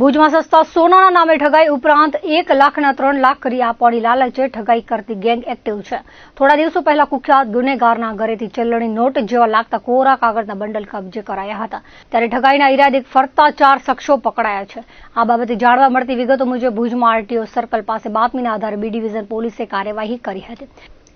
ભુજમાં સસ્તા સોનાના નામે ઠગાઈ ઉપરાંત એક લાખના ત્રણ લાખ કરી આપવાની લાલચે ઠગાઈ કરતી ગેંગ એક્ટિવ છે. થોડા દિવસો પહેલા કુખ્યાત ગુનેગારના ઘરેથી ચલણી નોટ જેવા લાગતા કોરા કાગળના બંડલ કબજે કરાયા હતા. ત્યારે ઠગાઈના ઇરાદે ફરતા ચાર શખ્સો પકડાયા છે. આ બાબતે જાણવા મળતી વિગતો મુજબ ભુજમાં આરટીઓ સર્કલ પાસે બાતમીના આધારે બી ડિવિઝન પોલીસે કાર્યવાહી કરી હતી.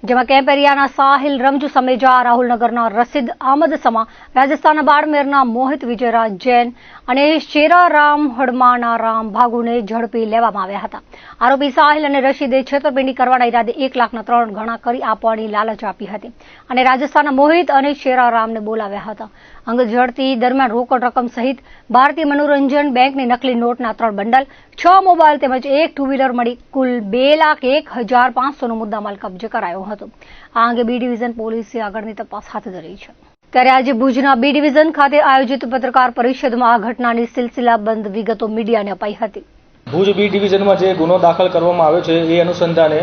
જેમાં કેમ્પેરિયાના સાહિલ રમજુ સમેજા રાહુલનગરના રસીદ અહમદ સમા, રાજસ્થાનના બાડમેરના મોહિત વિજયરાજ જૈન અને શેરારામ હડમાના રામ ભાગુને ઝડપી લેવામાં આવ્યા હતા. આરોપી સાહિલ અને રશીદે છેતરપિંડી કરવાના ઈરાદે એક લાખના ત્રણ ગણા કરી આપવાની લાલચ આપી હતી અને રાજસ્થાનના મોહિત અને શેરારામને બોલાવ્યા હતા. અંગ ઝડપી દરમિયાન રોકડ રકમ સહિત ભારતીય મનોરંજન બેંકની નકલી નોટના ત્રણ બંડલ, છ મોબાઈલ તેમજ એક ટુ વ્હીલર મળી કુલ બે લાખ એક હજાર પાંચસોનો મુદ્દામાલ કબજે કરાયો હતો. આ અંગે બી ડિવિઝન પોલીસે આગળની તપાસ હાથ ધરી છે. ત્યારે આજે ભુજના બી ડિવિઝન ખાતે આયોજિત પત્રકાર પરિષદમાં આ ઘટનાની સિલસિલાબંધ વિગતો મીડિયાને અપાઈ હતી. ભુજ બી ડિવિઝનમાં જે ગુનો દાખલ કરવામાં આવ્યો છે, એ અનુસંધાને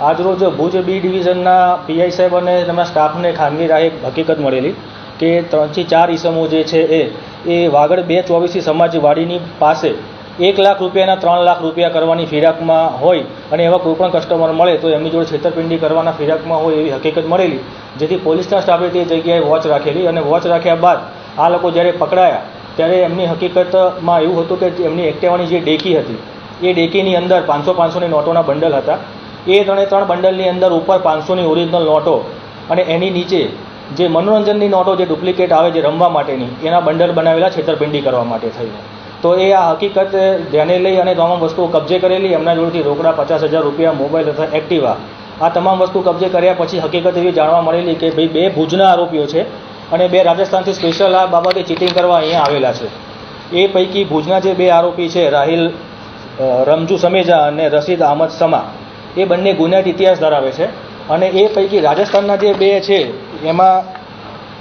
આજરોજ ભુજ બી ડિવિઝનના પીઆઈ સાહેબ અને તેમના સ્ટાફને ખાનગી રાહે હકીકત મળેલી કે ત્રણથી ચાર ઈસમો જે છે એ એ વાગડ બે ચોવીસી સમાજવાડીની પાસે એક લાખ રૂપિયાના ત્રણ લાખ રૂપિયા કરવાની ફિરાકમાં હોય અને એવા કોઈપણ કસ્ટમર મળે તો એમની જોડે છેતરપિંડી કરવાના ફિરાકમાં હોય એવી હકીકત મળેલી. જેથી પોલીસના સ્ટાફે તે જગ્યાએ વોચ રાખેલી અને વોચ રાખ્યા બાદ આ લોકો જ્યારે પકડાયા, ત્યારે એમની હકીકતમાં એવું હતું કે એમની એક્ટિવાની જે ડેકી હતી, એ ડેકીની અંદર પાંચસો પાંચસોની નોટોના બંડલ હતા. એ ત્રણે ત્રણ બંડલની અંદર ઉપર પાંચસોની ઓરિજિનલ નોટો અને એની નીચે જે મનોરંજનની નોટો જે ડુપ્લિકેટ આવે જે રમવા માટેની, એના બંડલ બનાવેલા છેતરપિંડી કરવા માટે થઈને. તો એ આ હકીકત ધ્યાને લઈ અને તમામ વસ્તુઓ કબજે કરેલી, એમના જોડેથી રોકડા પચાસ હજાર રૂપિયા મોબાઈલ તથા એક્ટિવા. આ તમામ વસ્તુ કબજે કર્યા પછી હકીકત એવી જાણવા મળેલી કે ભાઈ બે ભુજના આરોપીઓ છે અને બે રાજસ્થાનથી સ્પેશિયલ આ બાબતે ચીટિંગ કરવા અહીંયા આવેલા છે. એ પૈકી ભુજના જે બે આરોપી છે, રાહિલ રમજુ સમેજા અને રશીદ અહમદ સમા, એ બંને ગુનાહિત ઇતિહાસ ધરાવે છે. અને એ પૈકી રાજસ્થાનના જે બે છે, એમાં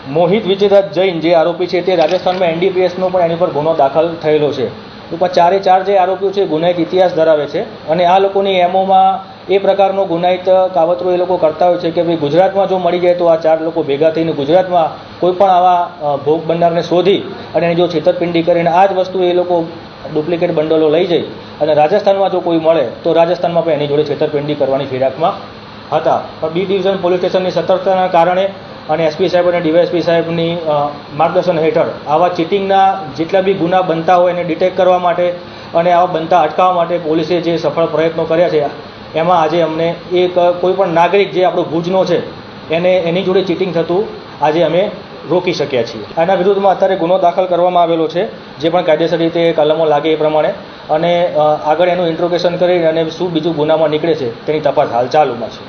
મોહિત વિજયરાજ જૈન જે આરોપી છે તે રાજસ્થાનમાં એનડીપીએસનો પણ એની પર ગુનો દાખલ થયેલો છે. ઉપર ચારે ચાર જે આરોપીઓ છે ગુનાહિત ઇતિહાસ ધરાવે છે અને આ લોકોની એમઓમાં એ પ્રકારનો ગુનાહિત કાવતરો એ લોકો કરતા હોય છે કે ભાઈ ગુજરાતમાં જો મળી જાય તો આ ચાર લોકો ભેગા થઈને ગુજરાતમાં કોઈ પણ આવા ભોગ બનનારને શોધી અને એની જો છેતરપિંડી કરીને આ જ વસ્તુ એ લોકો ડુપ્લિકેટ બંડલો લઈ જાય અને રાજસ્થાનમાં જો કોઈ મળે તો રાજસ્થાનમાં પણ એની જોડે છેતરપિંડી કરવાની ફિરાકમાં હતા. પણ બી ડિવિઝન પોલીસ સ્ટેશનની સતર્કતાના કારણે અને એસપી સાહેબ અને ડીવાયએસપી સાહેબની માર્ગદર્શન હેઠળ આવા ચીટિંગના જેટલા બી ગુના બનતા હોય એને ડિટેક્ટ કરવા માટે અને આવા બનતા અટકાવવા માટે પોલીસે જે સફળ પ્રયત્નો કર્યા છે, એમાં આજે અમને એક કોઈ પણ નાગરિક જે આપણો ભુજનો છે, એને, એની જોડે ચીટિંગ થતું આજે અમે રોકી શક્યા છીએ. આના વિરુદ્ધમાં અત્યારે ગુનો દાખલ કરવામાં આવેલો છે, જે પણ કાયદેસર રીતે કલમો લાગે એ પ્રમાણે. અને આગળ એનું ઇન્ટ્રોગેશન કરી અને શું બીજું ગુનામાં નીકળે છે, તેની તપાસ હાલ ચાલુમાં છે.